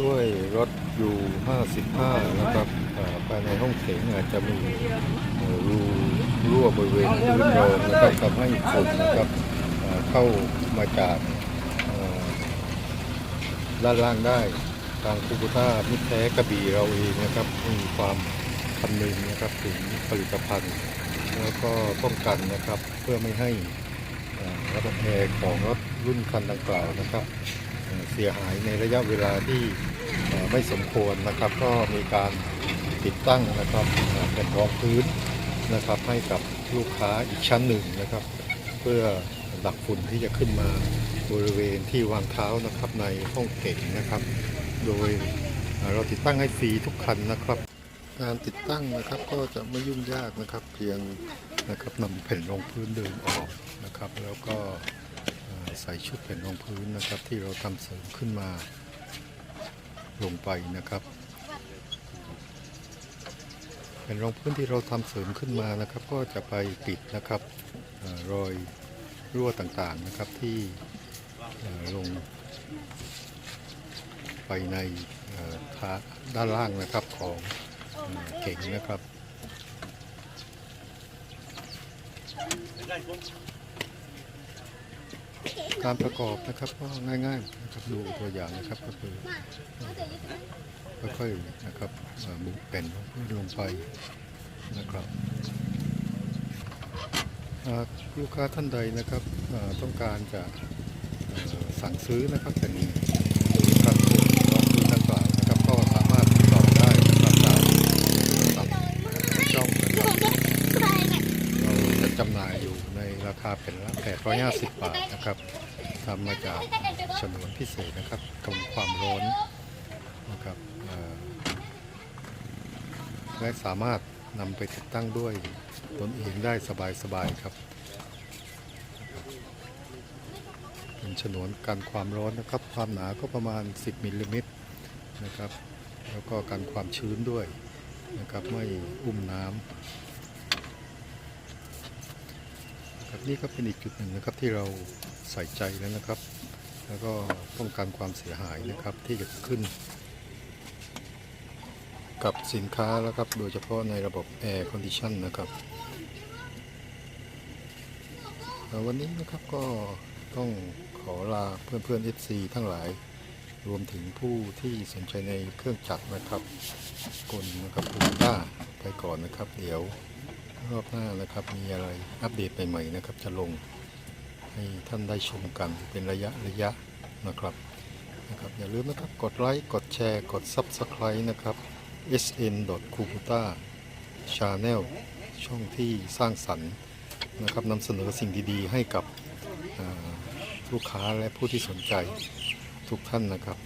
ด้วยรถอยู่ 55 นะครับภายในห้องเข็งอาจจะมีรูรั่วบริเวณพื้นโรงนะครับทำให้ฝุ่นนะครับเข้ามาจากด้านล่างได้ทางคูบูต้ามิแท้กระบี่เราเองนะครับมีความคำนึงนะครับถึงผลิตภัณฑ์แล้วก็ป้องกันนะครับเพื่อไม่ให้ระบบแอร์ของรถรุ่นคันดังกล่าวนะครับ เสียหายในระยะเวลาที่ไม่สมควรนะครับ ก็มีการติดตั้งนะครับเอ่อเป็นรองพื้นนะครับ ให้กับลูกค้าอีกชั้นหนึ่งนะครับ เพื่อดักฝุ่นที่จะขึ้นมาบริเวณที่วางเท้านะครับในห้องเก๋งนะครับ โดยเอ่อเราติดตั้งให้ฟรีทุกคันนะครับ การติดตั้งนะครับก็จะไม่ยุ่งยากนะครับ เพียงนะครับนำแผ่นรองพื้นเดิมออกนะครับ แล้วก็ ใส่ชุดแผ่นรองพื้นนะครับ ที่เราทำเสริมขึ้นมาลงไปนะครับแผ่นรองพื้นที่เราทำเสริมขึ้นมานะครับ ก็จะไปปิดนะครับอรอยรั่วต่างๆนะครับที่ลงไปในท่าด้านล่างนะครับของเอ่อเก่งนะครับ การประกอบนะครับก็ง่ายๆนะครับดูตัวอย่างนะครับก็คือค่อยๆนะครับเอ่อบุกแผ่นลงไปนะครับหากลูกค้าท่านใดนะครับเอ่อต้องการจะเอ่อสั่งซื้อนะครับแต่นี้ครับลองดูดังกล่าวนะครับก็สามารถติดต่อได้นะครับตามโทรศัพท์ในช่องนะครับเราจะจำหน่ายอยู่ในราคาเป็นละ850 บาทนะครับ ทำมาจากฉนวนพิเศษนะครับทนความร้อนนะครับและสามารถนำไปติดตั้งด้วยตนเองได้สบายๆครับเป็นฉนวนกันความร้อนนะครับ ความหนาก็ประมาณ 10มิลลิเมตรนะครับ แล้วก็กันความชื้นด้วยนะครับ ไม่อุ้มน้ำ ครับนี่ก็เป็นอีกจุดหนึ่งนะครับที่เราใส่ใจแล้วนะครับ แล้วก็ป้องกันความเสียหายนะครับที่จะขึ้น กับสินค้าแล้วครับ โดยเฉพาะในระบบ Air Condition นะครับวันนี้นะครับก็ต้องขอลาเพื่อนเพื่อน FC ทั้งหลายรวมถึงผู้ที่สนใจในเครื่องจักรนะครับกลนะครับปูต้าไปก่อนนะครับ เดี๋ยว รอบหน้านะครับมีอะไรอัปเดตใหม่ๆนะครับ จะลงให้ท่านได้ชมกันเป็นระยะระยะนะครับนะครับ อย่าลืมนะครับกดไลค์กดแชร์กด Subscribe นะครับ sn k u b u t a channel ช่องที่สร้างสรรค์นะครับนำเสนอสิ่งดีๆ ให้กับลูกค้าและผู้ที่สนใจทุกท่านนะครับ